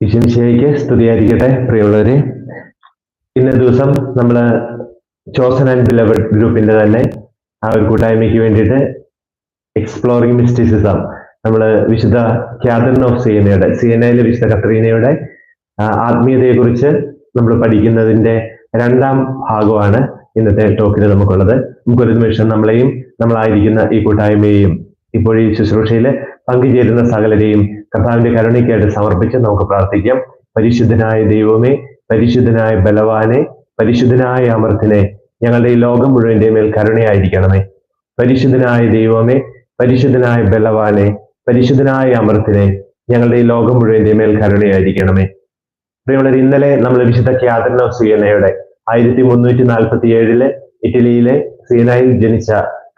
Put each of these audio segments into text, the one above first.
ഈശ്വരിശയ്ക്ക് സ്തുതിയായിരിക്കട്ടെ പ്രിയമുള്ളവരെ. ഇന്ന ദിവസം നമ്മൾ ചോസൻ ആൻഡ് ബിലവഡ് ഗ്രൂപ്പിന്റെ തന്നെ ആ ഒരു കൂട്ടായ്മയ്ക്ക് വേണ്ടിയിട്ട് എക്സ്പ്ലോറിംഗ് മിസ്റ്റിസിസം നമ്മൾ വിശുദ്ധ ക്യാതറിൻ ഓഫ് സീനയുടെ സീനയിലെ വിശുദ്ധ കത്രീനയുടെ ആത്മീയതയെ ആത്മീയതയെക്കുറിച്ച് നമ്മൾ പഠിക്കുന്നതിന്റെ രണ്ടാം ഭാഗമാണ് ഇന്നത്തെ ടോക്കിൽ നമുക്കുള്ളത്. നമുക്കൊരു നിമിഷം നമ്മളെയും നമ്മളായിരിക്കുന്ന ഈ കൂട്ടായ്മയെയും ഇപ്പോൾ ഈ ശുശ്രൂഷയിൽ പങ്കുചേരുന്ന സകലരെയും കർത്താവിന്റെ കരുണയ്ക്കായിട്ട് സമർപ്പിച്ച് നമുക്ക് പ്രാർത്ഥിക്കാം. പരിശുദ്ധനായ ദൈവമേ പരിശുദ്ധനായ ബലവാനെ പരിശുദ്ധനായ അമർത്തിനെ ഞങ്ങളുടെ ഈ ലോകം മുഴുവന്റെ മേൽ കരുണയായിരിക്കണമേ. പരിശുദ്ധനായ ദൈവമേ പരിശുദ്ധനായ ബലവാനെ പരിശുദ്ധനായ അമർത്തിനെ ഞങ്ങളുടെ ഈ ലോകം മുഴുവന്റെ മേൽ കരുണയായിരിക്കണമേ. പ്രിയമുള്ളവർ ഇന്നലെ നമ്മൾ വിശുദ്ധ ക്യാതറിൻ ഓഫ് സിയനയുടെ ആയിരത്തി മുന്നൂറ്റി നാൽപ്പത്തി ഏഴിൽ ഇറ്റലിയിലെ സീനായിൽ ജനിച്ച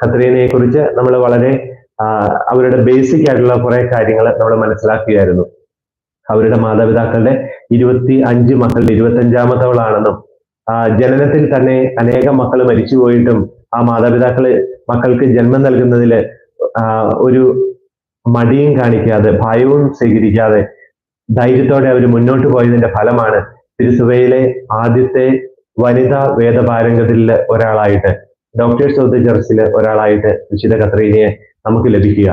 കത്രീനയെ കുറിച്ച് നമ്മൾ വളരെ അവരുടെ ബേസിക് ആയിട്ടുള്ള കുറെ കാര്യങ്ങൾ നമ്മൾ മനസ്സിലാക്കുകയായിരുന്നു. അവരുടെ മാതാപിതാക്കളുടെ ഇരുപത്തി അഞ്ച് മക്കളുടെ ഇരുപത്തി അഞ്ചാമത്തവളാണെന്നും ജനനത്തിൽ തന്നെ അനേകം മക്കൾ മരിച്ചുപോയിട്ടും ആ മാതാപിതാക്കൾ മക്കൾക്ക് ജന്മം നൽകുന്നതിൽ ഒരു മടിയും കാണിക്കാതെ ഭയവും സ്വീകരിക്കാതെ ധൈര്യത്തോടെ അവർ മുന്നോട്ട് പോയതിന്റെ ഫലമാണ് തിരുസുവയിലെ ആദ്യത്തെ വനിതാ വേദപാരംഗത്തിൽ ഒരാളായിട്ട് ഡോക്ടേഴ്സ് ഓഫ് ദി ചർച്ചിലെ ഒരാളായിട്ട് വിശുദ്ധ കത്രീനയെ നമുക്ക് ലഭിക്കുക.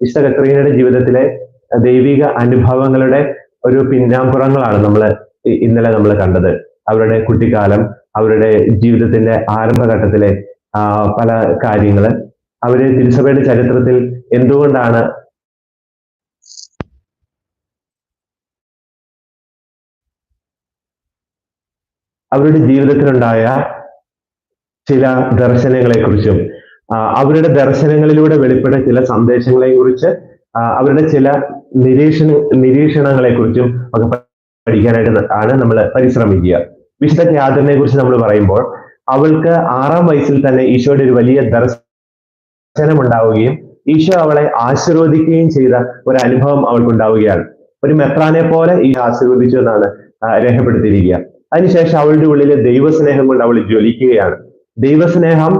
വിശുദ്ധ കത്രീനയുടെ ജീവിതത്തിലെ ദൈവിക അനുഭവങ്ങളുടെ ഒരു പിന്നാമ്പുറങ്ങളാണ് നമ്മൾ ഇന്നലെ നമ്മൾ കണ്ടത്. അവരുടെ കുട്ടിക്കാലം അവരുടെ ജീവിതത്തിന്റെ ആരംഭഘട്ടത്തിലെ പല കാര്യങ്ങൾ അവർ തിരുസഭയുടെ ചരിത്രത്തിൽ എന്തുകൊണ്ടാണ് അവരുടെ ജീവിതത്തിലുണ്ടായ ചില ദർശനങ്ങളെ കുറിച്ചും അവരുടെ ദർശനങ്ങളിലൂടെ വെളിപ്പെട്ട ചില സന്ദേശങ്ങളെ കുറിച്ച് അവരുടെ ചില നിരീക്ഷണ നിരീക്ഷണങ്ങളെ കുറിച്ചും ഒക്കെ പഠിക്കാനായിട്ട് ആണ് നമ്മൾ പരിശ്രമിക്കുക. വിശുദ്ധ യാത്രനെ കുറിച്ച് നമ്മൾ പറയുമ്പോൾ അവൾക്ക് ആറാം വയസ്സിൽ തന്നെ ഈശോയുടെ ഒരു വലിയ ദർശനം ഉണ്ടാവുകയും ഈശോ അവളെ ആശീർവദിക്കുകയും ചെയ്ത ഒരു അനുഭവം അവൾക്കുണ്ടാവുകയാണ്. ഒരു മെത്രാനെ പോലെ ഈ ആശീർവദിച്ചു എന്നാണ് രേഖപ്പെടുത്തിയിരിക്കുക. അതിനുശേഷം അവളുടെ ഉള്ളിലെ ദൈവസ്നേഹം കൊണ്ട് അവൾ ജ്വലിക്കുകയാണ്. ദൈവസ്നേഹം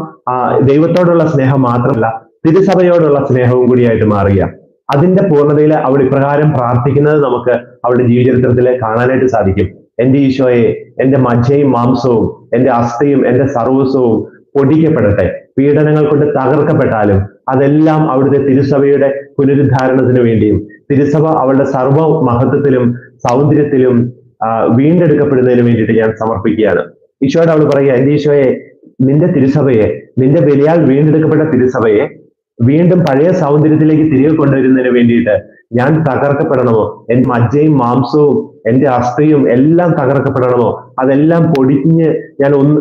ദൈവത്തോടുള്ള സ്നേഹം മാത്രമല്ല തിരുസഭയോടുള്ള സ്നേഹവും കൂടിയായിട്ട് മാറുക. അതിന്റെ പൂർണതയിൽ അവൾ ഇപ്രകാരം പ്രാർത്ഥിക്കുന്നത് നമുക്ക് അവളുടെ ജീവചരിത്രത്തിൽ കാണാനായിട്ട് സാധിക്കും. എന്റെ ഈശോയെ എന്റെ മജ്ജയും മാംസവും എന്റെ അസ്ഥയും എന്റെ സർവസ്വവും പൊടിക്കപ്പെടട്ടെ. പീഡനങ്ങൾ കൊണ്ട് തകർക്കപ്പെട്ടാലും അതെല്ലാം അവിടുത്തെ തിരുസഭയുടെ പുനരുദ്ധാരണത്തിന് വേണ്ടിയും തിരുസഭ അവളുടെ സർവ മഹത്വത്തിലും സൗന്ദര്യത്തിലും വീണ്ടെടുക്കപ്പെടുന്നതിന് വേണ്ടിയിട്ട് ഞാൻ സമർപ്പിക്കുകയാണ്. ഈശോയോട് അവൾ പറയുക എന്റെ ഈശോയെ നിന്റെ തിരുസഭയെ നിന്റെ ബലിയാൽ വീണ്ടെടുക്കപ്പെട്ട തിരുസഭയെ വീണ്ടും പഴയ സൗന്ദര്യത്തിലേക്ക് തിരികെ കൊണ്ടുവരുന്നതിന് വേണ്ടിയിട്ട് ഞാൻ തകർക്കപ്പെടണമോ? എന്റെ മജ്ജയും മാംസവും എന്റെ അസ്ഥയും എല്ലാം തകർക്കപ്പെടണമോ? അതെല്ലാം പൊടിഞ്ഞ് ഞാൻ ഒന്ന്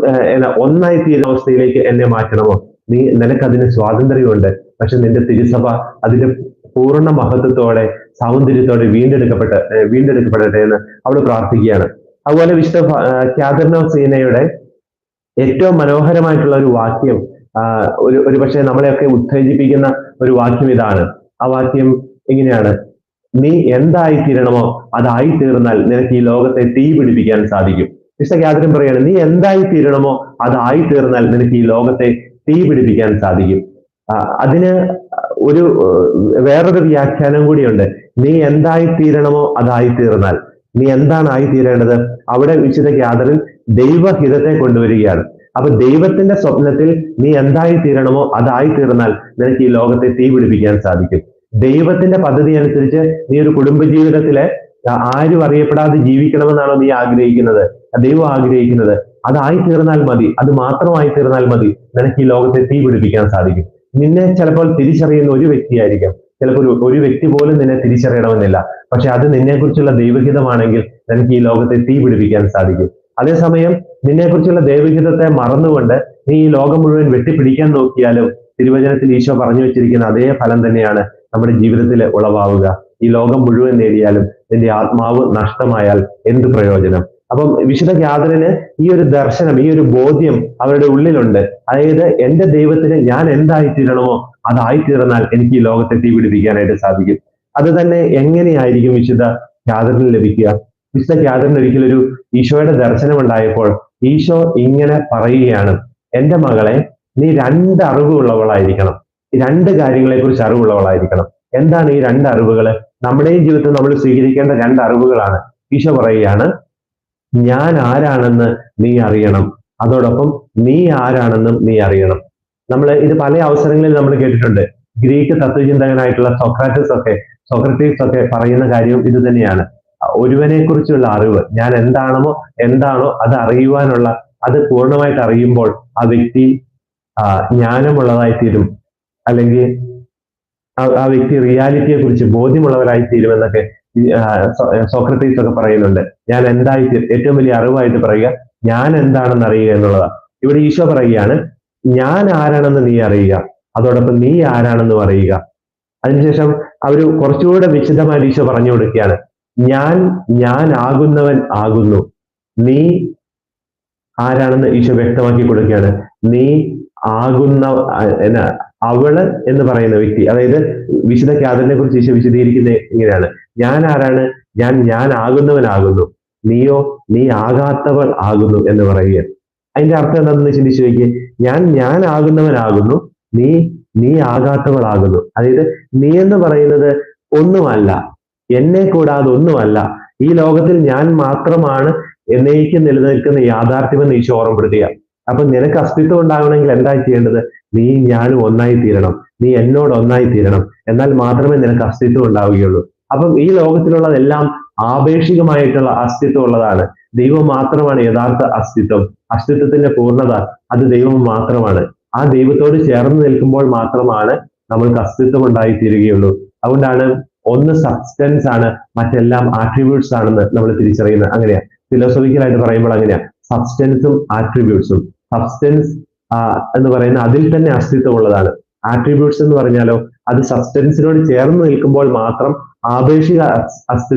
ഒന്നായി തീരുന്ന അവസ്ഥയിലേക്ക് എന്നെ മാറ്റണമോ? നീ നിനക്കതിന് സ്വാതന്ത്ര്യമുണ്ട്. പക്ഷെ നിന്റെ തിരുസഭ അതിന്റെ പൂർണ മഹത്വത്തോടെ സൗന്ദര്യത്തോടെ വീണ്ടെടുക്കപ്പെട്ട വീണ്ടെടുക്കപ്പെടട്ടെ എന്ന് അവൾ പ്രാർത്ഥിക്കുകയാണ്. അതുപോലെ വിശുദ്ധ ക്യാദർനോ സീനയുടെ ഏറ്റവും മനോഹരമായിട്ടുള്ള ഒരു വാക്യം ഒരു ഒരു പക്ഷേ നമ്മളെയൊക്കെ ഉത്തേജിപ്പിക്കുന്ന ഒരു വാക്യം ഇതാണ്. ആ വാക്യം എങ്ങനെയാണ് നീ എന്തായി തീരണമോ അതായി തീർന്നാൽ നിനക്ക് ഈ ലോകത്തെ തീ പിടിപ്പിക്കാൻ സാധിക്കും. ക്യാദറിൻ പറയാണ് നീ എന്തായി തീരണമോ അതായി തീർന്നാൽ നിനക്ക് ഈ ലോകത്തെ തീ പിടിപ്പിക്കാൻ സാധിക്കും. അതിന് ഒരു വേറൊരു വ്യാഖ്യാനം കൂടിയുണ്ട്. നീ എന്തായി തീരണമോ അതായി തീർന്നാൽ. നീ എന്താണ് ആയി തീരേണ്ടത് അവിടെ വിശുദ്ധ ഗ്യാദറിൽ ദൈവഹിതത്തെ കൊണ്ടുവരികയാണ്. അപ്പൊ ദൈവത്തിന്റെ സ്വപ്നത്തിൽ നീ എന്തായി തീരണമോ അതായി തീർന്നാൽ നിനക്ക് ഈ ലോകത്തെ തീ പിടിപ്പിക്കാൻ സാധിക്കും. ദൈവത്തിന്റെ പദ്ധതി അനുസരിച്ച് നീ ഒരു കുടുംബജീവിതത്തിലെ ആരും അറിയപ്പെടാതെ ജീവിക്കണമെന്നാണോ നീ ആഗ്രഹിക്കുന്നത്? ദൈവം ആഗ്രഹിക്കുന്നത് അതായി തീർന്നാൽ മതി അത് മാത്രമായി തീർന്നാൽ മതി നിനക്ക് ഈ ലോകത്തെ തീ പിടിപ്പിക്കാൻ സാധിക്കും. നിന്നെ ചിലപ്പോൾ തിരിച്ചറിയുന്ന ഒരു വ്യക്തിയായിരിക്കാം. ചിലപ്പോൾ ഒരു ഒരു വ്യക്തി പോലും നിന്നെ തിരിച്ചറിയണമെന്നില്ല. പക്ഷെ അത് നിന്നെക്കുറിച്ചുള്ള ദൈവഹിതമാണെങ്കിൽ നിനക്ക് ഈ ലോകത്തെ തീ പിടിപ്പിക്കാൻ സാധിക്കും. അതേസമയം നിന്നെക്കുറിച്ചുള്ള ദൈവഹിതത്തെ മറന്നുകൊണ്ട് നീ ഈ ലോകം മുഴുവൻ വെട്ടിപ്പിടിക്കാൻ നോക്കിയാലും തിരുവചനത്തിൽ ഈശോ പറഞ്ഞു വെച്ചിരിക്കുന്ന അതേ ഫലം തന്നെയാണ് നമ്മുടെ ജീവിതത്തിൽ ഉളവാവുക. ഈ ലോകം മുഴുവൻ നേടിയാലും നിന്റെ ആത്മാവ് നഷ്ടമായാൽ എന്ത് പ്രയോജനം? അപ്പം വിശുദ്ധ യാതനന് ഈ ഒരു ദർശനം ഈ ഒരു ബോധ്യം അവരുടെ ഉള്ളിലുണ്ട്. അതായത് എന്റെ ദൈവത്തിന് ഞാൻ എന്തായിത്തീരണമോ അതായിത്തീർന്നാൽ എനിക്ക് ഈ ലോകത്തെ തീ പിടിപ്പിക്കാനായിട്ട് സാധിക്കും. അത് തന്നെ എങ്ങനെയായിരിക്കും വിശുദ്ധ യാതന ലഭിക്കുക? വിശുദ്ധ യാതന ഒരിക്കലൊരു ഈശോയുടെ ദർശനം ഉണ്ടായപ്പോൾ ഈശോ ഇങ്ങനെ പറയുകയാണ് എന്റെ മകളെ നീ രണ്ട് അറിവുള്ളവളായിരിക്കണം. രണ്ട് കാര്യങ്ങളെ കുറിച്ച് അറിവുള്ളവളായിരിക്കണം. എന്താണ് ഈ രണ്ട് അറിവുകൾ നമ്മുടെയും ജീവിതത്തിൽ നമ്മൾ സ്വീകരിക്കേണ്ട രണ്ട് അറിവുകളാണ്. ഈശോ പറയുകയാണ് ഞാൻ ആരാണെന്ന് നീ അറിയണം. അതോടൊപ്പം നീ ആരാണെന്നും നീ അറിയണം. നമ്മൾ ഇത് പല അവസരങ്ങളിൽ നമ്മൾ കേട്ടിട്ടുണ്ട്. ഗ്രീക്ക് തത്വചിന്തകനായിട്ടുള്ള സോക്രാറ്റിസ് ഒക്കെ സോക്രട്ടീസ് ഒക്കെ പറയുന്ന കാര്യവും ഇത് തന്നെയാണ്. ഒരുവനെ കുറിച്ചുള്ള അറിവ് ഞാൻ എന്താണോ എന്താണോ അത് അറിയുവാനുള്ള അത് പൂർണമായിട്ട് അറിയുമ്പോൾ ആ വ്യക്തി ജ്ഞാനമുള്ളതായി തീരും അല്ലെങ്കിൽ ആ- വ്യക്തി റിയാലിറ്റിയെ കുറിച്ച് ബോധ്യമുള്ളവരായി തീരുമെന്നൊക്കെ എന്നൊക്കെ സോക്രട്ടീസ് ഒക്കെ പറയുന്നുണ്ട്. ഞാൻ എന്തായി ഏറ്റവും വലിയ അറിവായിട്ട് പറയുക? ഞാൻ എന്താണെന്ന് അറിയുക എന്നുള്ളതാണ് ഇവിടെ ഈശോ പറയുകയാണ് ഞാൻ ആരാണെന്ന് നീ അറിയുക അതോടൊപ്പം നീ ആരാണെന്ന് പറയുക. അതിനുശേഷം അവർ കുറച്ചുകൂടെ വിശദമായി ഈശോ പറഞ്ഞു കൊടുക്കുകയാണ് ഞാൻ ഞാൻ ആകുന്നവൻ ആകുന്നു. നീ ആരാണെന്ന് ഈശോ വ്യക്തമാക്കി കൊടുക്കുകയാണ്. നീ ആകുന്ന എന്നാ അവൾ എന്ന് പറയുന്ന വ്യക്തി. അതായത് വിശുദ്ധ ക്യാദറിനെ കുറിച്ച് ഈശോ വിശദീകരിക്കുന്ന ഇങ്ങനെയാണ് ഞാൻ ആരാണ് ഞാൻ ഞാൻ ആകുന്നവനാകുന്നു നീയോ നീ ആകാത്തവൾ ആകുന്നു എന്ന് പറയുക. അതിന്റെ അർത്ഥം എന്താണെന്ന് ചിന്തിച്ചു നോക്കി ഞാൻ ഞാൻ ആകുന്നവനാകുന്നു നീ നീ ആകാത്തവളാകുന്നു അതായത് നീ എന്ന് പറയുന്നത് ഒന്നുമല്ല എന്നെ കൂടാതെ ഒന്നുമല്ല. ഈ ലോകത്തിൽ ഞാൻ മാത്രമാണ് എന്നേക്ക് നിലനിൽക്കുന്ന യാഥാർത്ഥ്യമെന്ന് ഈശോ ഓർമ്മപ്പെടുത്തുക. അപ്പൊ നിനക്ക് അസ്തിത്വം ഉണ്ടാകണമെങ്കിൽ എന്താ ചെയ്യേണ്ടത് നീ ഞാനും ഒന്നായി തീരണം. നീ എന്നോട് ഒന്നായി തീരണം. എന്നാൽ മാത്രമേ നിനക്ക് അസ്തിത്വം ഉണ്ടാവുകയുള്ളൂ. അപ്പം ഈ ലോകത്തിലുള്ളതെല്ലാം ആപേക്ഷികമായിട്ടുള്ള അസ്തിത്വം ഉള്ളതാണ്. ദൈവം മാത്രമാണ് യഥാർത്ഥ അസ്തിത്വം. അസ്തിത്വത്തിന്റെ പൂർണത അത് ദൈവം മാത്രമാണ്. ആ ദൈവത്തോട് ചേർന്ന് നിൽക്കുമ്പോൾ മാത്രമാണ് നമ്മൾക്ക് അസ്തിത്വം ഉണ്ടായി തീരുകയുള്ളൂ അതുകൊണ്ടാണ് ഒന്ന് സബ്സ്റ്റൻസ് ആണ് മറ്റെല്ലാം ആട്രിബ്യൂട്ട്സ് ആണെന്ന് നമ്മൾ തിരിച്ചറിയുന്നത്. അങ്ങനെയാ. ഫിലോസഫിക്കലായിട്ട് പറയുമ്പോൾ അങ്ങനെയാ. സബ്സ്റ്റൻസും ആട്രിബ്യൂട്ട്സും സബ്സ്റ്റൻസ് എന്ന് പറയുന്ന അതിൽ തന്നെ അസ്തിത്വം ഉള്ളതാണ്. ആട്രിബ്യൂട്ട്സ് എന്ന് പറഞ്ഞാലോ അത് സബ്സ്റ്റൻസിനോട് ചേർന്ന് നിൽക്കുമ്പോൾ മാത്രം ആപേക്ഷിക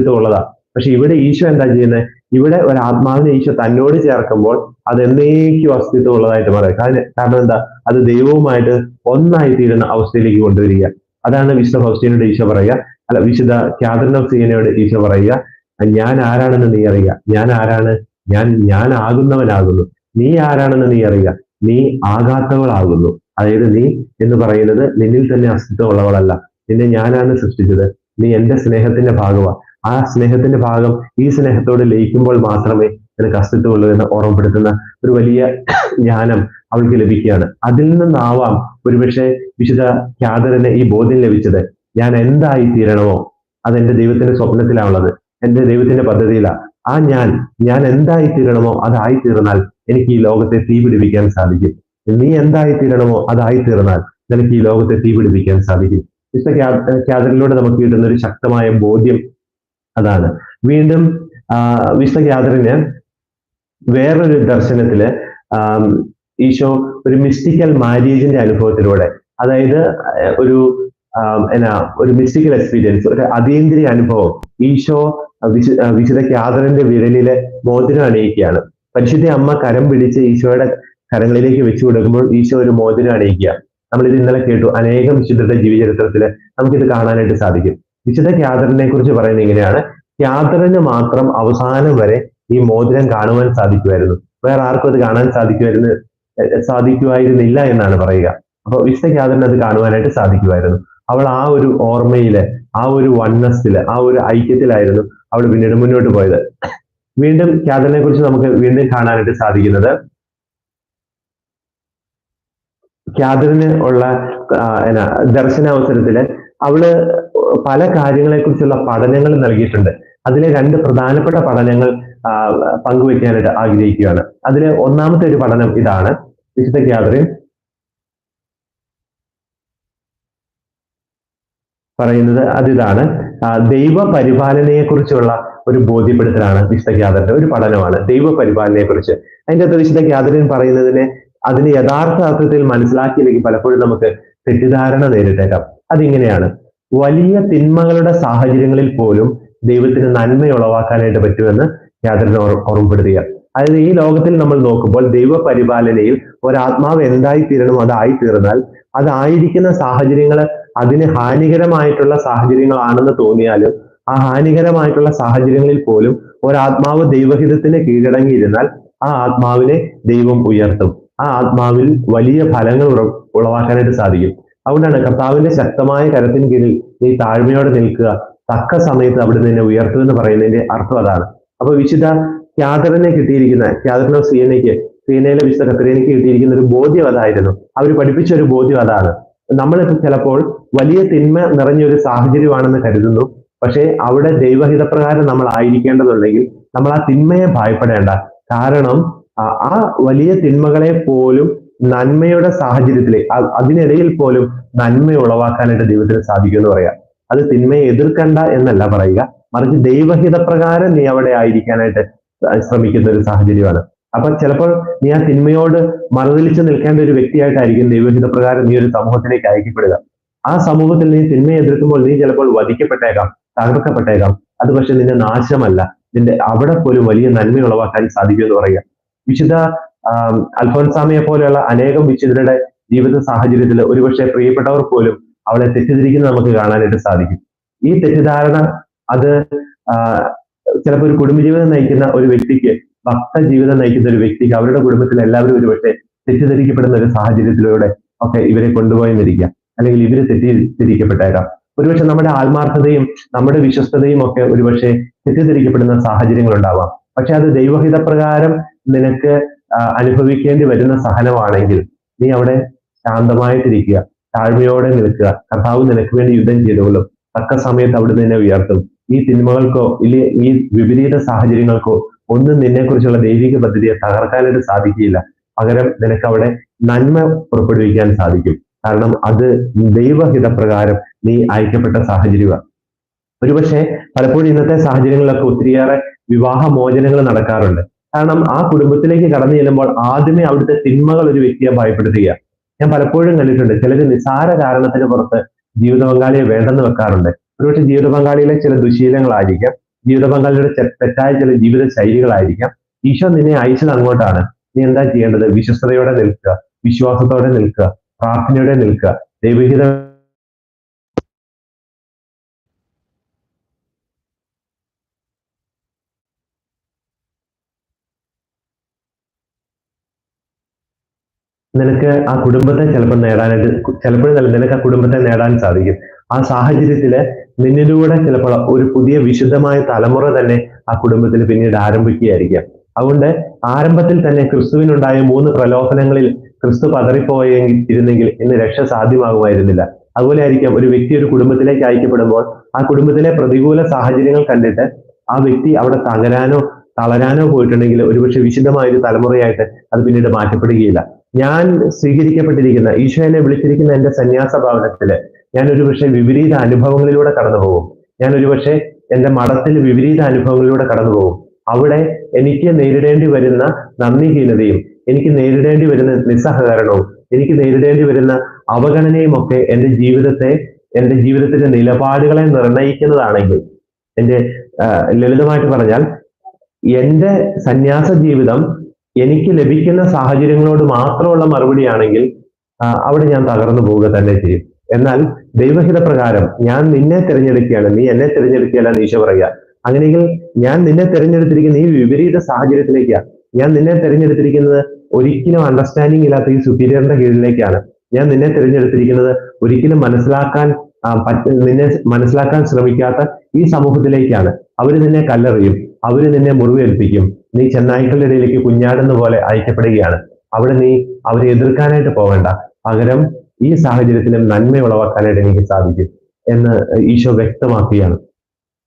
ഉള്ളതാ പക്ഷെ ഇവിടെ ഈശോ എന്താ ചെയ്യുന്നത് ഇവിടെ ഒരു ആത്മാവിനെ ഈശോ തന്നോട് ചേർക്കുമ്പോൾ അത് എന്നേക്കും അസ്തിത്വം ഉള്ളതായിട്ട് പറയാം കാരണം കാരണം എന്താ? അത് ദൈവവുമായിട്ട് ഒന്നായി തീരുന്ന അവസ്ഥയിലേക്ക് കൊണ്ടുവരിക. അതാണ് വിശുദ്ധ ഫൗസ്റ്റീനോട് ഈശോ പറയുക. അല്ല വിശുദ്ധ ക്യാതറിൻ ഓഫ് ഈശോ പറയുക. ഞാൻ ആരാണെന്ന് നീ അറിയുക. ഞാൻ ആരാണ്? ഞാൻ ഞാൻ ആകുന്നവനാകുന്നു. നീ ആരാണെന്ന് നീ അറിയുക. നീ ആകാത്തവളാകുന്നു. അതായത് നീ എന്ന് പറയുന്നത് നിന്നിൽ തന്നെ അസ്തിത്വമുള്ളവളല്ല. നിന്നെ ഞാനാണ് സൃഷ്ടിച്ചത്. നീ എന്റെ സ്നേഹത്തിന്റെ ഭാഗമാണ് ആ സ്നേഹത്തിന്റെ ഭാഗം ഈ സ്നേഹത്തോട് ലയിക്കുമ്പോൾ മാത്രമേ നിനക്ക് അസ്തിത്വമുള്ളൂ എന്ന് ഓർമ്മപ്പെടുത്തുന്ന ഒരു വലിയ ജ്ഞാനം അവൾക്ക് ലഭിക്കുകയാണ്. അതിൽ നിന്നാവാം ഒരുപക്ഷെ വിശുദ്ധ ഖ്യാതറിന് ഈ ബോധ്യം ലഭിച്ചത്. ഞാൻ എന്തായി തീരണമോ? അത് എന്റെ ദൈവത്തിന്റെ സ്വപ്നത്തിലാണുള്ളത്. എന്റെ ദൈവത്തിന്റെ പദ്ധതിയിലാണ് ആ ഞാൻ ഞാൻ എന്തായി തീരണമോ? അതായി തീർന്നാൽ എനിക്ക് ഈ ലോകത്തെ തീ പിടിപ്പിക്കാൻ സാധിക്കും. നീ എന്തായി തീരണമോ? അതായി തീർന്നാൽ നിനക്ക് ഈ ലോകത്തെ തീ പിടിപ്പിക്കാൻ സാധിക്കും. വിശുദ്ധ ക്യാദറിലൂടെ നമുക്ക് കിട്ടുന്ന ഒരു ശക്തമായ ബോധ്യം അതാണ്. വീണ്ടും വിശുദ്ധ ക്യാദറിന് വേറൊരു ദർശനത്തിൽ ഈശോ ഒരു മിസ്റ്റിക്കൽ മാര്യേജിന്റെ അനുഭവത്തിലൂടെ അതായത് ഒരു എന്നാ ഒരു മിസ്റ്റിക്കൽ എക്സ്പീരിയൻസ് ഒരു അതീന്ദ്രിയ അനുഭവം ഈശോ വിശു വിശുദ്ധ ക്യാദറിന്റെ വിരലിലെ മോതിരം അണിയിക്കുകയാണ്. പരിശുദ്ധ അമ്മ കരം പിടിച്ച് ഈശോയുടെ കരങ്ങളിലേക്ക് വെച്ചു കൊടുക്കുമ്പോൾ ഈശോ ഒരു മോതിരം അണിയിക്കുക. നമ്മൾ ഇത് ഇന്നലെ കേട്ടു. അനേകം വിശുദ്ധരുടെ ജീവചരിത്രത്തിൽ നമുക്കിത് കാണാനായിട്ട് സാധിക്കും. വിശുദ്ധ ക്യാദറിനെ കുറിച്ച് പറയുന്നത് ഇങ്ങനെയാണ്. ക്യാദറിന് മാത്രം അവസാനം വരെ ഈ മോതിരം കാണുവാൻ സാധിക്കുമായിരുന്നു. വേറെ ആർക്കും അത് കാണാൻ സാധിക്കുമായിരുന്നു സാധിക്കുമായിരുന്നില്ല എന്നാണ് പറയുക. അപ്പൊ വിശുദ്ധ ക്യാദറിന് അത് കാണുവാനായിട്ട് സാധിക്കുമായിരുന്നു. അവൾ ആ ഒരു ഓർമ്മയിൽ ആ ഒരു വണ്ണസ്സിൽ ആ ഒരു ഐക്യത്തിലായിരുന്നു അവൾ പിന്നീട് മുന്നോട്ട് പോയത്. വീണ്ടും ക്യാദറിനെ കുറിച്ച് നമുക്ക് വീണ്ടും കാണാനായിട്ട് സാധിക്കുന്നത് ക്യാദറിന് ഉള്ള എന്നാ ദർശനാവസരത്തിൽ അവൾ പല കാര്യങ്ങളെ കുറിച്ചുള്ള പഠനങ്ങൾ നൽകിയിട്ടുണ്ട്. അതിലെ രണ്ട് പ്രധാനപ്പെട്ട പഠനങ്ങൾ പങ്കുവയ്ക്കാനായിട്ട് പങ്കുവെക്കാനായിട്ട് ആഗ്രഹിക്കുകയാണ്. അതിലെ ഒന്നാമത്തെ ഒരു പഠനം ഇതാണ് വിശുദ്ധ ക്യാദറിൻ പറയുന്നത് അതിതാണ്. ദൈവ പരിപാലനയെ കുറിച്ചുള്ള ഒരു ബോധ്യപ്പെടുത്തലാണ് വിശുദ്ധ ഖ്യാദറിന്റെ ഒരു പഠനമാണ് ദൈവ പരിപാലനയെ കുറിച്ച് അതിന്റെ അകത്ത് വിശുദ്ധ ക്യാദറിൻ പറയുന്നതിനെ അതിന് യഥാർത്ഥ അർത്ഥത്തിൽ മനസ്സിലാക്കിയില്ലെങ്കിൽ പലപ്പോഴും നമുക്ക് തെറ്റിദ്ധാരണ നേരിട്ടേക്കാം. അതിങ്ങനെയാണ്. വലിയ തിന്മകളുടെ സാഹചര്യങ്ങളിൽ പോലും ദൈവത്തിന് നന്മ ഉളവാക്കാനായിട്ട് പറ്റുമെന്ന് യാതൊരു ഓർമ്മപ്പെടുത്തുക അതായത് ഈ ലോകത്തിൽ നമ്മൾ നോക്കുമ്പോൾ ദൈവ പരിപാലനയിൽ ഒരാത്മാവ് എന്തായി തീരണം അതായി തീർന്നാൽ അതായിരിക്കുന്ന സാഹചര്യങ്ങൾ അതിന് ഹാനികരമായിട്ടുള്ള സാഹചര്യങ്ങളാണെന്ന് തോന്നിയാലും ആ ഹാനികരമായിട്ടുള്ള സാഹചര്യങ്ങളിൽ പോലും ഒരാത്മാവ് ദൈവഹിതത്തിന് കീഴടങ്ങിയിരുന്നാൽ ആ ആത്മാവിനെ ദൈവം ഉയർത്തും. ആ ആത്മാവിൽ വലിയ ഫലങ്ങൾ ഉളവാക്കാനായിട്ട് സാധിക്കും. അതുകൊണ്ടാണ് കർത്താവിന്റെ ശക്തമായ കരത്തിന് കീഴിൽ നീ താഴ്മയോടെ നിൽക്കുക. തക്ക സമയത്ത് അവിടെ നിന്നെ ഉയർത്തുമെന്ന് പറയുന്നതിന്റെ അർത്ഥം അതാണ്. അപ്പൊ വിശുദ്ധ ക്യാദറിനെ കിട്ടിയിരിക്കുന്ന ക്യാദറിനോ സീനയ്ക്ക് സീനയിലെ വിശുദ്ധ കത്രീനയ്ക്ക് കിട്ടിയിരിക്കുന്ന ഒരു ബോധ്യം അതായിരുന്നു. അവർ പഠിപ്പിച്ച ഒരു ബോധ്യം അതാണ്. നമ്മളിപ്പോൾ ചിലപ്പോൾ വലിയ തിന്മ നിറഞ്ഞ ഒരു സാഹചര്യമാണെന്ന് കരുതുന്നു. പക്ഷേ അവിടെ ദൈവഹിതപ്രകാരം നമ്മൾ ആയിരിക്കേണ്ടതുണ്ടെങ്കിൽ നമ്മൾ ആ തിന്മയെ ഭയപ്പെടേണ്ട. കാരണം ആ- വലിയ തിന്മകളെ പോലും നന്മയുടെ സാഹചര്യത്തിൽ അതിനിടയിൽ പോലും നന്മ ഉളവാക്കാനായിട്ട് ദൈവത്തിന് സാധിക്കും എന്ന് പറയാം. അത് തിന്മയെ എതിർക്കണ്ട എന്നല്ല പറയുക. മറിച്ച് ദൈവഹിതപ്രകാരം നീ അവിടെ ആയിരിക്കാനായിട്ട് ശ്രമിക്കുന്ന ഒരു സാഹചര്യമാണ്. അപ്പൊ ചിലപ്പോൾ നീ ആ തിന്മയോട് മറുതലിച്ച് നിൽക്കേണ്ട ഒരു വ്യക്തിയായിട്ടായിരിക്കും ദൈവഹിതപ്രകാരം നീ ഒരു സമൂഹത്തിലേക്ക് അയക്കപ്പെടുക. ആ സമൂഹത്തിൽ നീ തിന്മയെ എതിർക്കുമ്പോൾ നീ ചിലപ്പോൾ വധിക്കപ്പെട്ടേക്കാം തകർക്കപ്പെട്ടേക്കാം. അത് പക്ഷെ നിന്റെ നാശമല്ല. നിന്റെ അവിടെ പോലും വലിയ നന്മ ഉളവാക്കാൻ സാധിക്കും എന്ന് പറയുക. വിശുദ്ധ അൽഫോൻസാമിയെ പോലെയുള്ള അനേകം വിശുദ്ധരുടെ ജീവിത സാഹചര്യത്തിൽ ഒരുപക്ഷെ പ്രിയപ്പെട്ടവർ പോലും അവളെ തെറ്റിദ്ധരിക്കുന്നത് നമുക്ക് കാണാനായിട്ട് സാധിക്കും. ഈ തെറ്റിദ്ധാരണ അത് ചിലപ്പോൾ ഒരു കുടുംബജീവിതം നയിക്കുന്ന ഒരു വ്യക്തിക്ക് ഭക്ത ജീവിതം നയിക്കുന്ന ഒരു വ്യക്തിക്ക് അവരുടെ കുടുംബത്തിൽ എല്ലാവരും ഒരുപക്ഷെ തെറ്റിദ്ധരിക്കപ്പെടുന്ന ഒരു സാഹചര്യത്തിലൂടെ ഒക്കെ ഇവരെ കൊണ്ടുപോയി കൊണ്ടുപോയെന്നിരിക്കാം അല്ലെങ്കിൽ ഇവർ തെറ്റിദ്ധരിക്കപ്പെട്ടേക്കാം. ഒരുപക്ഷെ നമ്മുടെ ആത്മാർത്ഥതയും നമ്മുടെ വിശ്വസ്തതയും ഒക്കെ ഒരുപക്ഷെ തെറ്റിദ്ധരിക്കപ്പെടുന്ന സാഹചര്യങ്ങൾ ഉണ്ടാവാം പക്ഷെ അത് ദൈവഹിതപ്രകാരം നിനക്ക് അനുഭവിക്കേണ്ടി വരുന്ന സഹനമാണെങ്കിൽ നീ അവിടെ ശാന്തമായിട്ടിരിക്കുക താഴ്മയോടെ നിൽക്കുക. കർത്താവ് നിനക്ക് വേണ്ടി യുദ്ധം ചെയ്തുകൊള്ളും. തക്ക സമയത്ത് അവിടെ നിന്നെ ഉയർത്തും. ഈ തിന്മകൾക്കോ ഇല്ലേ ഈ വിപരീത സാഹചര്യങ്ങൾക്കോ ഒന്നും നിന്നെക്കുറിച്ചുള്ള ദൈവിക പദ്ധതിയെ തകർക്കാനായിട്ട് സാധിക്കില്ല പകരം നിനക്ക് അവിടെ നന്മ പുറപ്പെടുവിക്കാൻ സാധിക്കും. കാരണം അത് ദൈവഹിതപ്രകാരം നീ അയക്കപ്പെട്ട സാഹചര്യമാണ്. ഒരുപക്ഷെ പലപ്പോഴും ഇന്നത്തെ സാഹചര്യങ്ങളിലൊക്കെ ഒത്തിരിയേറെ വിവാഹ മോചനങ്ങൾ നടക്കാറുണ്ട്. കാരണം ആ കുടുംബത്തിലേക്ക് കടന്നു ചെല്ലുമ്പോൾ ആദ്യമേ അവിടുത്തെ തിന്മകൾ ഒരു വ്യക്തിയെ ഭയപ്പെടുത്തുക. ഞാൻ പലപ്പോഴും കണ്ടിട്ടുണ്ട് ചിലർ നിസാര കാരണത്തിന് പുറത്ത് ജീവിത പങ്കാളിയെ വേണ്ടെന്ന് വെക്കാറുണ്ട്. ഒരുപക്ഷെ ജീവിത പങ്കാളിയിലെ ചില ദുശീലങ്ങളായിരിക്കാം. ജീവിത പങ്കാളിയുടെ തെറ്റായ ചില ജീവിത ശൈലികളായിരിക്കാം. ഈശോ നിന്നെ അയച്ചത് അങ്ങോട്ടാണ്. നീ എന്താ ചെയ്യേണ്ടത്? വിശ്വസ്തയോടെ നിൽക്കുക വിശ്വാസത്തോടെ നിൽക്കുക പ്രാർത്ഥനയോടെ നിൽക്കുക ദൈവഹിത നിനക്ക് ആ കുടുംബത്തെ ചിലപ്പോൾ നേടാനായിട്ട് ചിലപ്പോഴും നല്ല നിനക്ക് ആ കുടുംബത്തെ നേടാൻ സാധിക്കും. ആ സാഹചര്യത്തിൽ നിന്നിലൂടെ ചിലപ്പോൾ ഒരു പുതിയ വിശുദ്ധമായ തലമുറ തന്നെ ആ കുടുംബത്തിൽ പിന്നീട് ആരംഭിക്കുകയായിരിക്കാം. അതുകൊണ്ട് ആരംഭത്തിൽ തന്നെ ക്രിസ്തുവിനുണ്ടായ മൂന്ന് പ്രലോഭനങ്ങളിൽ ക്രിസ്തു പതറിപ്പോയെങ്കിൽ ഇരുന്നെങ്കിൽ ഇന്ന് രക്ഷ സാധ്യമാകുമായിരുന്നില്ല. അതുപോലെ ആയിരിക്കാം ഒരു വ്യക്തി ഒരു കുടുംബത്തിലേക്ക് അയക്കപ്പെടുമ്പോൾ ആ കുടുംബത്തിലെ പ്രതികൂല സാഹചര്യങ്ങൾ കണ്ടിട്ട് ആ വ്യക്തി അവിടെ തകരാനോ തളരാനോ പോയിട്ടുണ്ടെങ്കിൽ ഒരുപക്ഷെ വിശുദ്ധമായ ഒരു തലമുറയായിട്ട് അത് പിന്നീട് മാറ്റപ്പെടുകയില്ല. ഞാൻ സ്വീകരിക്കപ്പെട്ടിരിക്കുന്ന ഈശോനെ വിളിച്ചിരിക്കുന്ന എന്റെ സന്യാസ ഭവനത്തിൽ ഞാൻ ഒരുപക്ഷെ വിപരീത അനുഭവങ്ങളിലൂടെ കടന്നു പോകും ഞാൻ ഒരുപക്ഷെ എന്റെ മഠത്തിൽ വിപരീത അനുഭവങ്ങളിലൂടെ കടന്നു പോകും അവിടെ എനിക്ക് നേരിടേണ്ടി വരുന്ന നന്ദിഹീനതയും എനിക്ക് നേരിടേണ്ടി വരുന്ന നിസ്സഹകരണവും എനിക്ക് നേരിടേണ്ടി വരുന്ന അവഗണനയും ഒക്കെ എന്റെ ജീവിതത്തെ എന്റെ ജീവിതത്തിന്റെ നിലപാടുകളെ നിർണയിക്കുന്നതാണെങ്കിൽ എന്റെ ലളിതമായിട്ട് പറഞ്ഞാൽ എന്റെ സന്യാസ ജീവിതം എനിക്ക് ലഭിക്കുന്ന സാഹചര്യങ്ങളോട് മാത്രമുള്ള മറുപടിയാണെങ്കിൽ അവിടെ ഞാൻ തകർന്നു പോവുക തന്നെ ചെയ്യും. എന്നാൽ ദൈവഹിത പ്രകാരം ഞാൻ നിന്നെ തിരഞ്ഞെടുക്കുകയാണ് നീ എന്നെ തിരഞ്ഞെടുക്കുകയല്ല ഈശോ പറയുക. അങ്ങനെയെങ്കിൽ ഞാൻ നിന്നെ തിരഞ്ഞെടുത്തിരിക്കുന്ന ഈ വിപരീത സാഹചര്യത്തിലേക്കാണ് ഞാൻ നിന്നെ തിരഞ്ഞെടുത്തിരിക്കുന്നത് ഒരിക്കലും അണ്ടർസ്റ്റാൻഡിങ് ഇല്ലാത്ത ഈ സുപ്പീരിയറിന്റെ കീഴിലേക്കാണ്. ഞാൻ നിന്നെ തിരഞ്ഞെടുത്തിരിക്കുന്നത് ഒരിക്കലും മനസ്സിലാക്കാൻ നിന്നെ മനസ്സിലാക്കാൻ ശ്രമിക്കാത്ത ഈ സമൂഹത്തിലേക്കാണ്. അവർ നിന്നെ കല്ലെറിയും അവർ നിന്നെ മുറിവേൽപ്പിക്കും. നീ ചെന്നായ്ക്കളുടെ ഇടയിലേക്ക് കുഞ്ഞാടുന്ന പോലെ അയക്കപ്പെടുകയാണ്. അവിടെ നീ അവരെ എതിർക്കാനായിട്ട് പോകേണ്ട. പകരം ഈ സാഹചര്യത്തിലും നന്മ ഉളവാക്കാനായിട്ട് എനിക്ക് സാധിക്കും എന്ന് ഈശോ വ്യക്തമാക്കുകയാണ്.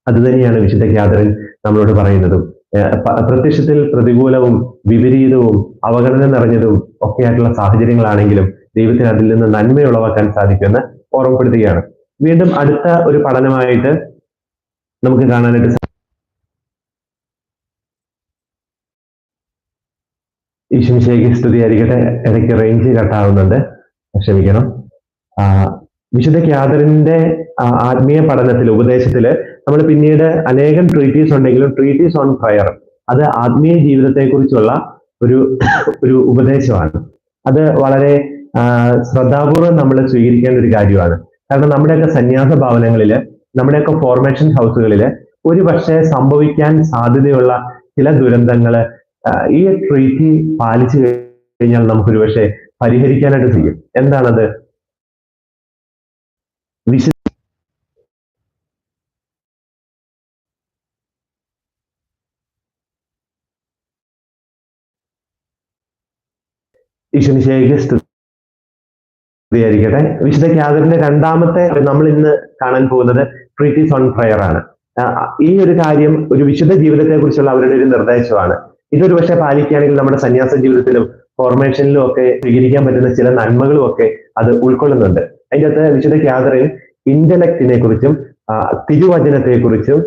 അത് തന്നെയാണ് വിശുദ്ധ ഗ്യാതറിൻ നമ്മളോട് പറയുന്നതും. പ്രത്യക്ഷത്തിൽ പ്രതികൂലവും വിപരീതവും അവഗണന നിറഞ്ഞതും ഒക്കെയായിട്ടുള്ള സാഹചര്യങ്ങളാണെങ്കിലും ദൈവത്തിന് അതിൽ നിന്ന് നന്മ ഉളവാക്കാൻ സാധിക്കുമെന്ന് ഓർമ്മപ്പെടുത്തുകയാണ്. വീണ്ടും അടുത്ത ഒരു പഠനമായിട്ട് നമുക്ക് കാണാനായിട്ട് സാ- സ്തുതി ആയിരിക്കട്ടെ ഇടയ്ക്ക് റേഞ്ച് കട്ടാവുന്നുണ്ട്. ക്ഷമിക്കണം. വിശുദ്ധ ക്യാദറിന്റെ ആത്മീയ പഠനത്തിൽ ഉപദേശത്തിൽ നമ്മൾ പിന്നീട് അനേകം ട്രീറ്റീസ് ഉണ്ടെങ്കിലും ട്രീറ്റീസ് ഓൺ ഫയർ അത് ആത്മീയ ജീവിതത്തെക്കുറിച്ചുള്ള ഒരു ഒരു ഉപദേശമാണ്. അത് വളരെ ശ്രദ്ധാപൂർവം നമ്മൾ സ്വീകരിക്കേണ്ട ഒരു കാര്യമാണ്. കാരണം നമ്മുടെയൊക്കെ സന്യാസ ഭവനങ്ങളിൽ നമ്മുടെയൊക്കെ ഫോർമേഷൻ ഹൗസുകളിൽ ഒരു പക്ഷേ സംഭവിക്കാൻ സാധ്യതയുള്ള ചില ദുരന്തങ്ങൾ ആ, ഈ ട്രീറ്റി പാലിച്ചു കഴിഞ്ഞാൽ നമുക്കൊരു പക്ഷെ പരിഹരിക്കാനായിട്ട് ചെയ്യും എന്താണത്? വിശ ഈശ്വനിശേഖ വിശുദ്ധ ക്യാദറിന്റെ രണ്ടാമത്തെ നമ്മൾ ഇന്ന് കാണാൻ പോകുന്നത് ട്രീറ്റീസ് ഓൺ പ്രയർ ആണ്. ഈ ഒരു കാര്യം ഒരു വിശുദ്ധ ജീവിതത്തെ കുറിച്ചുള്ള അവരുടെ ഒരു നിർദ്ദേശമാണ്. ഇതൊരു പക്ഷെ പാലിക്കുകയാണെങ്കിൽ നമ്മുടെ സന്യാസ ജീവിതത്തിലും ഫോർമേഷനിലും ഒക്കെ സ്വീകരിക്കാൻ പറ്റുന്ന ചില നന്മകളും ഒക്കെ അത് ഉൾക്കൊള്ളുന്നുണ്ട്. അതിന്റെ അകത്ത് വിശുദ്ധ ക്യാദറിൽ ഇന്റലക്റ്റിനെ കുറിച്ചും തിരുവചനത്തെ കുറിച്ചും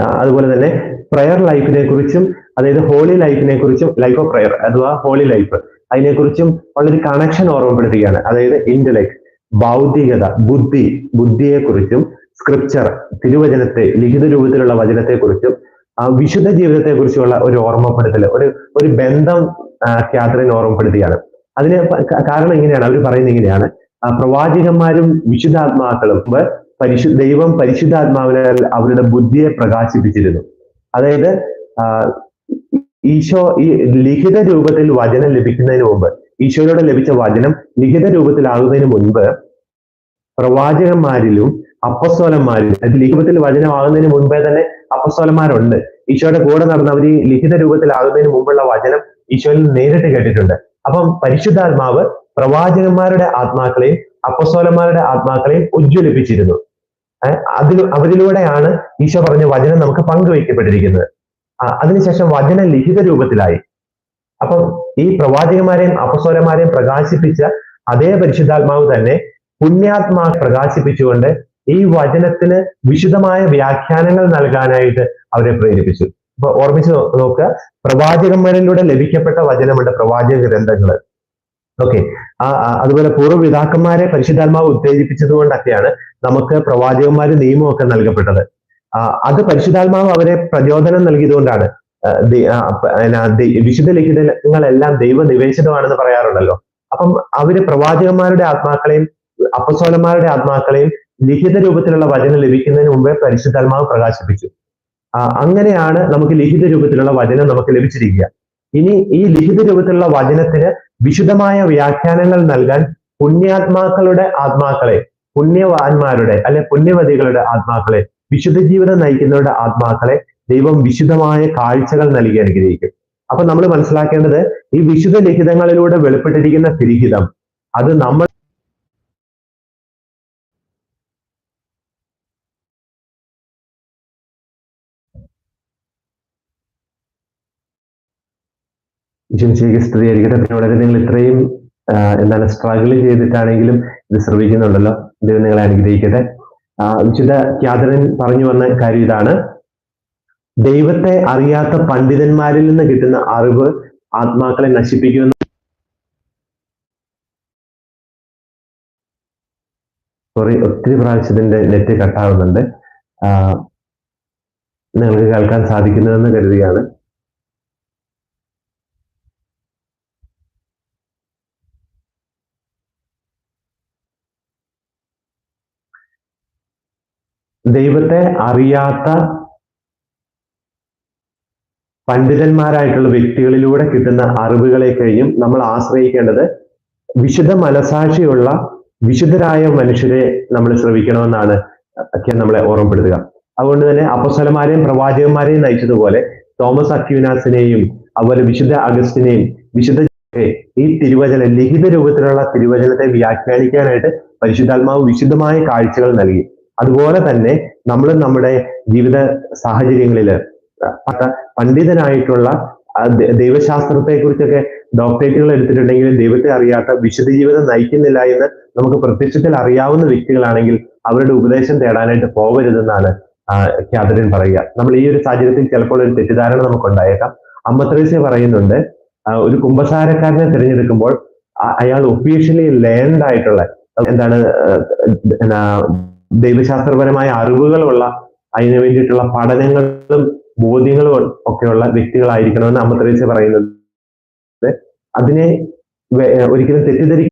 അതുപോലെ തന്നെ പ്രയർ ലൈഫിനെ കുറിച്ചും അതായത് ഹോളി ലൈഫിനെ കുറിച്ചും ലൈഫ് ഓഫ് പ്രയർ അഥവാ ഹോളി ലൈഫ് അതിനെക്കുറിച്ചും ഉള്ളൊരു കണക്ഷൻ ഓർമ്മപ്പെടുത്തുകയാണ്. അതായത് ഇന്റലക്ട് ഭൗതികത ബുദ്ധി ബുദ്ധിയെക്കുറിച്ചും സ്ക്രിപ്ചർ തിരുവചനത്തെ ലിഖിത രൂപത്തിലുള്ള വചനത്തെക്കുറിച്ചും വിശുദ്ധ ജീവിതത്തെക്കുറിച്ചുള്ള ഒരു ഓർമ്മപ്പെടുത്തൽ ഒരു ഒരു ബന്ധം കാതറിൻ ഓർമ്മപ്പെടുത്തുകയാണ് അതിന് കാരണം ഇങ്ങനെയാണ്. അവർ പറയുന്നത് ഇങ്ങനെയാണ്. പ്രവാചകന്മാരും വിശുദ്ധാത്മാക്കളും പരിശു ദൈവം പരിശുദ്ധാത്മാവിനാൽ അവരുടെ ബുദ്ധിയെ പ്രകാശിപ്പിച്ചിരുന്നു. അതായത് ഈശോ ഈ ലിഖിത രൂപത്തിൽ വചനം ലഭിക്കുന്നതിന് മുമ്പ് ഈശോയോട് ലഭിച്ച വചനം ലിഖിത രൂപത്തിലാകുന്നതിന് മുൻപ് പ്രവാചകന്മാരിലും അപ്പസ്തോലന്മാരിലും അത് ലിഖിതത്തിൽ വചനമാകുന്നതിന് മുൻപേ തന്നെ അപ്പസ്തോലന്മാരുണ്ട്. ഈശോയുടെ കൂടെ നടന്നവർ ഈ ലിഖിത രൂപത്തിലാകുന്നതിന് മുമ്പുള്ള വചനം ഈശോയിൽ നേരിട്ട് കേട്ടിട്ടുണ്ട്. അപ്പം പരിശുദ്ധാത്മാവ് പ്രവാചകന്മാരുടെ ആത്മാക്കളെയും അപ്പസ്തോലന്മാരുടെ ആത്മാക്കളെയും ഉജ്ജ്വലിപ്പിച്ചിരുന്നു. അതിൽ അവരിലൂടെയാണ് ഈശോ പറഞ്ഞ വചനം നമുക്ക് പങ്കുവയ്ക്കപ്പെട്ടിരിക്കുന്നത്. അതിനുശേഷം വചനം ലിഖിത രൂപത്തിലായി. അപ്പം ഈ പ്രവാചകന്മാരെയും അപസ്വരന്മാരെയും പ്രകാശിപ്പിച്ച അതേ പരിശുദ്ധാത്മാവ് തന്നെ പുണ്യാത്മാ പ്രകാശിപ്പിച്ചുകൊണ്ട് ഈ വചനത്തിന് വിശുദ്ധമായ വ്യാഖ്യാനങ്ങൾ നൽകാനായിട്ട് അവരെ പ്രേരിപ്പിച്ചു. അപ്പൊ ഓർമ്മിച്ച് നോക്കുക. പ്രവാചകന്മാരിലൂടെ ലഭിക്കപ്പെട്ട വചനമുണ്ട് പ്രവാചക ഗ്രന്ഥങ്ങൾ ഓക്കെ അതുപോലെ പൂർവപിതാക്കന്മാരെ പരിശുദ്ധാത്മാവ് ഉത്തേജിപ്പിച്ചത് കൊണ്ടൊക്കെയാണ് നമുക്ക് പ്രവാചകന്മാര് നിയമമൊക്കെ നൽകപ്പെട്ടത്. അത് പരിശുദ്ധാത്മാവ് അവരെ പ്രചോദനം നൽകിയതുകൊണ്ടാണ് വിശുദ്ധ ലിഖിതങ്ങളെല്ലാം ദൈവ നിവേശിതമാണെന്ന് പറയാറുണ്ടല്ലോ. അപ്പം അവർ പ്രവാചകന്മാരുടെ ആത്മാക്കളെയും അപ്പസോലന്മാരുടെ ആത്മാക്കളെയും ലിഖിത രൂപത്തിലുള്ള വചനം ലഭിക്കുന്നതിന് മുമ്പേ പരിശുദ്ധാത്മാവ് പ്രകാശിപ്പിച്ചു. അങ്ങനെയാണ് നമുക്ക് ലിഖിത രൂപത്തിലുള്ള വചനം നമുക്ക് ലഭിച്ചിരിക്കുക. ഇനി ഈ ലിഖിത രൂപത്തിലുള്ള വചനത്തിന് വിശുദ്ധമായ വ്യാഖ്യാനങ്ങൾ നൽകാൻ പുണ്യാത്മാക്കളുടെ ആത്മാക്കളെ പുണ്യവാന്മാരുടെ അല്ലെ പുണ്യവതികളുടെ ആത്മാക്കളെ വിശുദ്ധ ജീവിതം നയിക്കുന്നവരുടെ ആത്മാക്കളെ ദൈവം വിശുദ്ധമായ കാഴ്ചകൾ നൽകി അനുഗ്രഹിക്കും. അപ്പൊ നമ്മൾ മനസ്സിലാക്കേണ്ടത് ഈ വിശുദ്ധ ലിഖിതങ്ങളിലൂടെ വെളിപ്പെട്ടിരിക്കുന്ന തിരിഹിതം അത് നമ്മൾ ശരിക്കും സ്ത്രീയായിരിക്കട്ടെ പിന്നെ വളരെ നിങ്ങൾ ഇത്രയും എന്താണ് സ്ട്രഗിൾ ചെയ്തിട്ടാണെങ്കിലും ഇത് ശ്രമിക്കുന്നുണ്ടല്ലോ. ദൈവം നിങ്ങളെ അനുഗ്രഹിക്കട്ടെ. വിശുദ്ധ ക്യാതറിൻ പറഞ്ഞു വന്ന കാര്യം ഇതാണ്. ദൈവത്തെ അറിയാത്ത പണ്ഡിതന്മാരിൽ നിന്ന് കിട്ടുന്ന അറിവ് ആത്മാക്കളെ നശിപ്പിക്കുമെന്ന് സോറി ഒത്തിരി പ്രാവശ്യത്തിന്റെ നെറ്റ് കട്ടാവുന്നുണ്ട്. നിങ്ങൾക്ക് കേൾക്കാൻ സാധിക്കുന്നതെന്ന് കരുതുകയാണ്. ദൈവത്തെ അറിയാത്ത പണ്ഡിതന്മാരായിട്ടുള്ള വ്യക്തികളിലൂടെ കിട്ടുന്ന അറിവുകളെ കഴിയും നമ്മൾ ആശ്രയിക്കേണ്ടത് വിശുദ്ധ മനസാക്ഷിയുള്ള വിശുദ്ധരായ മനുഷ്യരെ നമ്മൾ ശ്രവിക്കണമെന്നാണ് നമ്മളെ ഓർമ്മപ്പെടുത്തുക. അതുകൊണ്ട് തന്നെ അപ്പസ്വലന്മാരെയും പ്രവാചകന്മാരെയും നയിച്ചതുപോലെ തോമസ് അക്യൂനാസിനെയും അതുപോലെ വിശുദ്ധ അഗസ്റ്റിനെയും വിശുദ്ധ ഈ തിരുവചന ലിഖിത രൂപത്തിലുള്ള തിരുവചനത്തെ വ്യാഖ്യാനിക്കാനായിട്ട് പരിശുദ്ധാത്മാവ് വിശുദ്ധമായ കാഴ്ചകൾ നൽകി. അതുപോലെ തന്നെ നമ്മൾ നമ്മുടെ ജീവിത സാഹചര്യങ്ങളിൽ പണ്ഡിതനായിട്ടുള്ള ദൈവശാസ്ത്രത്തെ കുറിച്ചൊക്കെ ഡോക്ടറേറ്റുകൾ എടുത്തിട്ടുണ്ടെങ്കിൽ ദൈവത്തെ അറിയാത്ത വിശുദ്ധ ജീവിതം നയിക്കുന്നില്ല എന്ന് നമുക്ക് പ്രത്യക്ഷത്തിൽ അറിയാവുന്ന വ്യക്തികളാണെങ്കിൽ അവരുടെ ഉപദേശം തേടാനായിട്ട് പോകരുതെന്നാണ് ആ, പറയുക. നമ്മൾ ഈ ഒരു സാഹചര്യത്തിൽ ചിലപ്പോൾ ഒരു തെറ്റിദ്ധാരണ നമുക്ക് ഉണ്ടായേക്കാം അമ്മത്രേസ്യ പറയുന്നുണ്ട് ഒരു കുംഭസാരക്കാരനെ തിരഞ്ഞെടുക്കുമ്പോൾ അയാൾ ഒഫീഷ്യലി ലേൺഡ് ആയിട്ടുള്ള എന്താണ് ദൈവശാസ്ത്രപരമായ അറിവുകളുള്ള അതിനു വേണ്ടിയിട്ടുള്ള പഠനങ്ങളും ബോധ്യങ്ങളും ഒക്കെയുള്ള വ്യക്തികളായിരിക്കണമെന്ന് അമ്മ തെരേസ പറയുന്നത്. അതിനെ ഒരിക്കലും തെറ്റിദ്ധരി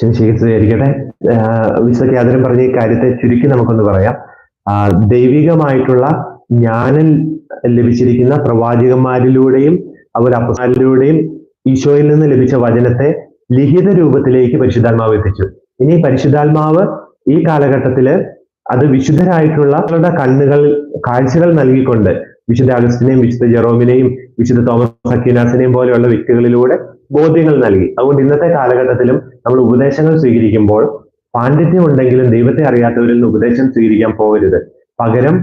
ചികിത്സയായിരിക്കട്ടെ വിശുദ്ധ പറഞ്ഞ ഈ കാര്യത്തെ ചുരുക്കി നമുക്കൊന്ന് പറയാം. ദൈവികമായിട്ടുള്ള ജ്ഞാനം ലഭിച്ചിരിക്കുന്ന പ്രവാചകന്മാരിലൂടെയും അവർ അപ്പസാരിലൂടെയും ഈശോയിൽ നിന്ന് ലഭിച്ച വചനത്തെ ലിഖിത രൂപത്തിലേക്ക് പരിശുദ്ധാത്മാവ് എത്തിച്ചു. ഇനി പരിശുദ്ധാത്മാവ് ഈ കാലഘട്ടത്തിൽ അത് വിശുദ്ധരായിട്ടുള്ള കണ്ണുകൾ കാഴ്ചകൾ നൽകിക്കൊണ്ട് വിശുദ്ധ അഗസ്റ്റിനെയും വിശുദ്ധ ജെറോമിനെയും വിശുദ്ധ തോമസ് അക്കീനാസിനെയും പോലെയുള്ള വ്യക്തികളിലൂടെ ബോധ്യങ്ങൾ നൽകി. അതുകൊണ്ട് ഇന്നത്തെ കാലഘട്ടത്തിലും നമ്മൾ ഉപദേശങ്ങൾ സ്വീകരിക്കുമ്പോൾ പാണ്ഡിത്യം ഉണ്ടെങ്കിലും ദൈവത്തെ അറിയാത്തവരിൽ നിന്ന് ഉപദേശം സ്വീകരിക്കാൻ പോകരുത്. പകരം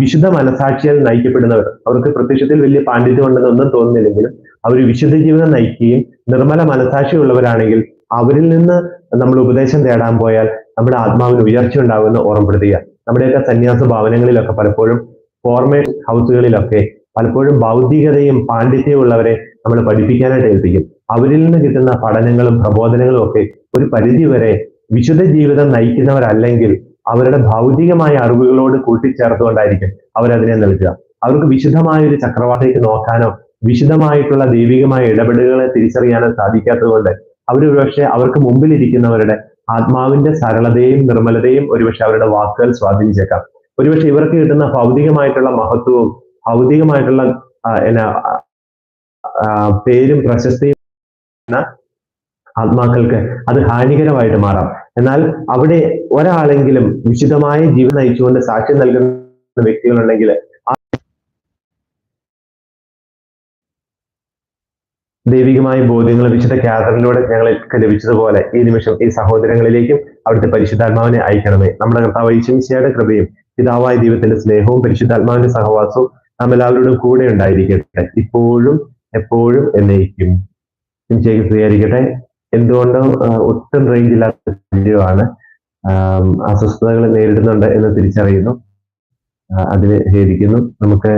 വിശുദ്ധ മനസാക്ഷിയാൽ നയിക്കപ്പെടുന്നവർ. അവർക്ക് പ്രത്യക്ഷത്തിൽ വലിയ പാണ്ഡിത്യം ഉണ്ടെന്ന് ഒന്നും തോന്നുന്നില്ലെങ്കിലും അവർ വിശുദ്ധ ജീവിതം നയിക്കുകയും നിർമ്മല മനസാക്ഷിയുള്ളവരാണെങ്കിൽ അവരിൽ നിന്ന് നമ്മൾ ഉപദേശം തേടാൻ പോയാൽ നമ്മുടെ ആത്മാവിന് ഉയർച്ച ഉണ്ടാകുമെന്ന് ഓർമ്മപ്പെടുത്തുക. നമ്മുടെയൊക്കെ സന്യാസ ഭവനങ്ങളിലൊക്കെ പലപ്പോഴും ഫോർമേറ്റ് ഹൗസുകളിലൊക്കെ പലപ്പോഴും ഭൗതികതയും പാണ്ഡിത്യവും ഉള്ളവരെ നമ്മൾ പഠിപ്പിക്കാനായിട്ട് ഏൽപ്പിക്കും. അവരിൽ നിന്ന് കിട്ടുന്ന പഠനങ്ങളും പ്രബോധനങ്ങളും ഒക്കെ ഒരു പരിധി വരെ വിശുദ്ധ ജീവിതം നയിക്കുന്നവരല്ലെങ്കിൽ അവരുടെ ഭൗതികമായ അറിവുകളോട് കൂട്ടിച്ചേർത്തുകൊണ്ടായിരിക്കും അവരതിനെ നൽകുക. അവർക്ക് വിശുദ്ധമായ ഒരു ചക്രവാളത്തേക്ക് നോക്കാനോ വിശുദ്ധമായിട്ടുള്ള ദൈവികമായ ഇടപെടലുകളെ തിരിച്ചറിയാനോ സാധിക്കാത്തതുകൊണ്ട് അവർ ഒരുപക്ഷെ അവർക്ക് മുമ്പിലിരിക്കുന്നവരുടെ ആത്മാവിന്റെ സരളതയും നിർമ്മലതയും ഒരുപക്ഷെ അവരുടെ വാക്കുകൾ സ്വാധീനിച്ചേക്കാം. ഒരുപക്ഷെ ഇവർക്ക് കിട്ടുന്ന ഭൗതികമായിട്ടുള്ള മഹത്വവും ഭൗതികമായിട്ടുള്ള എന്നാ പേരും പ്രശസ്തിയും ആത്മാക്കൾക്ക് അത് ഹാനികരമായിട്ട് മാറാം. എന്നാൽ അവിടെ ഒരാളെങ്കിലും വിശുദ്ധമായ ജീവൻ നയിച്ചുകൊണ്ട് സാക്ഷ്യം നൽകുന്ന വ്യക്തികളുണ്ടെങ്കിൽ ദൈവികമായ ബോധ്യങ്ങൾ വിശുദ്ധ കാതറിലൂടെ ഞങ്ങൾക്ക് ലഭിച്ചതുപോലെ ഈ നിമിഷം ഈ സഹോദരങ്ങളിലേക്കും അവിടുത്തെ പരിശുദ്ധാത്മാവിനെ അയക്കണമേ. നമ്മുടെ കർത്താവ് ഈശംശയുടെ കൃപയും പിതാവായ ദൈവത്തിന്റെ സ്നേഹവും പരിശുദ്ധാത്മാവിന്റെ സഹവാസവും നാം എല്ലാവരോടും കൂടെ ഉണ്ടായിരിക്കട്ടെ. ഇപ്പോഴും എപ്പോഴും എന്നേക്കും. സ്വീകരിക്കട്ടെ എന്തുകൊണ്ടും ഒട്ടും റേഞ്ച് ഇല്ലാത്ത സാഹചര്യമാണ് അസ്വസ്ഥതകൾ നേരിടുന്നുണ്ട് എന്ന് തിരിച്ചറിയുന്നു. അതിന് ഖേദിക്കുന്നു. നമുക്ക്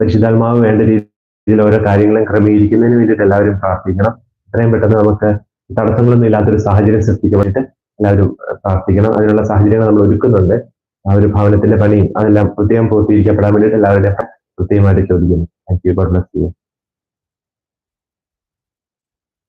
പരിശുദ്ധാത്മാവ് വേണ്ട രീതിയിൽ ഓരോ കാര്യങ്ങളും ക്രമീകരിക്കുന്നതിന് വേണ്ടിയിട്ട് എല്ലാവരും പ്രാർത്ഥിക്കണം. എത്രയും പെട്ടെന്ന് നമുക്ക് തടസ്സങ്ങളൊന്നും ഇല്ലാത്തൊരു സാഹചര്യം സൃഷ്ടിക്കാൻ വേണ്ടിയിട്ട് എല്ലാവരും പ്രാർത്ഥിക്കണം. അതിനുള്ള സാഹചര്യങ്ങൾ നമ്മൾ ഒരുക്കുന്നുണ്ട്. ആ ഒരു ഭവനത്തിന്റെ പണിയും അതെല്ലാം പ്രത്യേകം പൂർത്തീകരിക്കപ്പെടാൻ വേണ്ടിയിട്ട് എല്ലാവരുടെയും കൃത്യമായിട്ട് ചോദിക്കുന്നു. Thank you God bless you